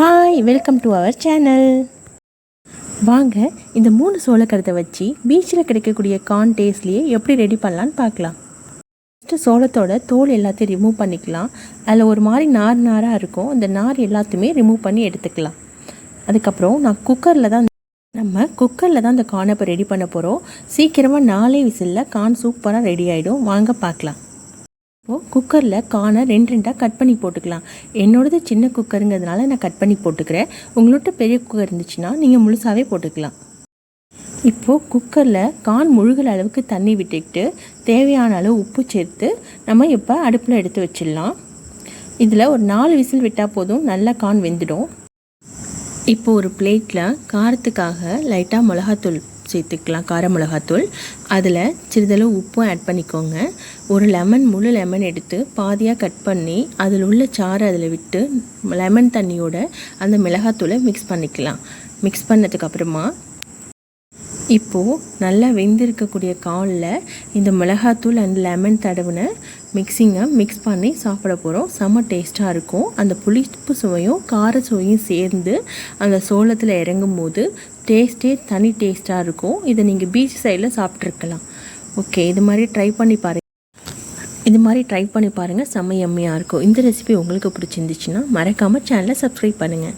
Hi welcome to our channel வாங்க இந்த மூணு சோளக்கருத்தை வச்சு பீச்சில் கிடைக்கக்கூடிய கார்ன் டேஸ்ட்லேயே எப்படி ரெடி பண்ணலான்னு பார்க்கலாம். ஃபஸ்ட்டு சோளத்தோட தோல் எல்லாத்தையும் ரிமூவ் பண்ணிக்கலாம். அதில் ஒரு மாதிரி நார் நாராக இருக்கும். அந்த நார் எல்லாத்தையுமே ரிமூவ் பண்ணி எடுத்துக்கலாம். அதுக்கப்புறம் நான் குக்கரில் தான் நம்ம குக்கரில் தான் அந்த கார்னை இப்போ ரெடி பண்ண போகிறோம் சீக்கிரமாக நாலே விசிலில் கார்ன் சூப்பராக ரெடி ஆகிடும் வாங்க பார்க்கலாம். குக்கரில் கானை ரெண்டு ரெண்டாக கட் பண்ணி போட்டுக்கலாம். என்னோடது சின்ன குக்கருங்கிறதுனால நான் கட் பண்ணி போட்டுக்கிறேன். உங்கள்கிட்ட பெரிய குக்கர் இருந்துச்சுன்னா நீங்கள் முழுசாகவே போட்டுக்கலாம். இப்போது குக்கரில் கான் முழுகிற அளவுக்கு தண்ணி விட்டுக்கிட்டு தேவையான அளவு உப்பு சேர்த்து நம்ம இப்போ அடுப்பில் எடுத்து வச்சிடலாம். இதில் ஒரு நாலு விசில் விட்டால் போதும் நல்லா கான் வெந்துடும். இப்போ ஒரு பிளேட்டில் காரத்துக்காக லைட்டாக மிளகாத்தூள் சேர்த்துக்கலாம் கார மிளகாத்தூள். அதில் சிறிதளவு உப்பும் ஆட் பண்ணிக்கோங்க. ஒரு லெமன் முழு லெமன் எடுத்து பாதியாக கட் பண்ணி அதில் உள்ள சாறு அதில் விட்டு லெமன் தண்ணியோட அந்த மிளகாத்தூளை மிக்ஸ் பண்ணிக்கலாம். மிக்ஸ் பண்ணதுக்கப்புறமா இப்போது நல்லா வெந்திருக்கக்கூடிய காலில் இந்த மிளகாத்தூள் அண்ட் லெமன் தடவின மிக்சிங்கை மிக்ஸ் பண்ணி சாப்பிட போகிறோம் செம்ம டேஸ்ட்டாக இருக்கும். அந்த புளிப்பு சுவையும் கார சுவையும் சேர்ந்து அந்த சோளத்தில் இறங்கும் போது டேஸ்ட்டே தனி டேஸ்ட்டாக இருக்கும். இதை நீங்கள் பீச் சைடில் சாப்பிட்ருக்கலாம் ஓகே இது மாதிரி ட்ரை பண்ணி பாருங்கள் இது மாதிரி ட்ரை பண்ணி பாருங்கள் செம்ம எம்மையாக இருக்கும். இந்த ரெசிபி உங்களுக்கு பிடிச்சிருந்துச்சுன்னா மறக்காமல் சேனலை சப்ஸ்கிரைப் பண்ணுங்கள்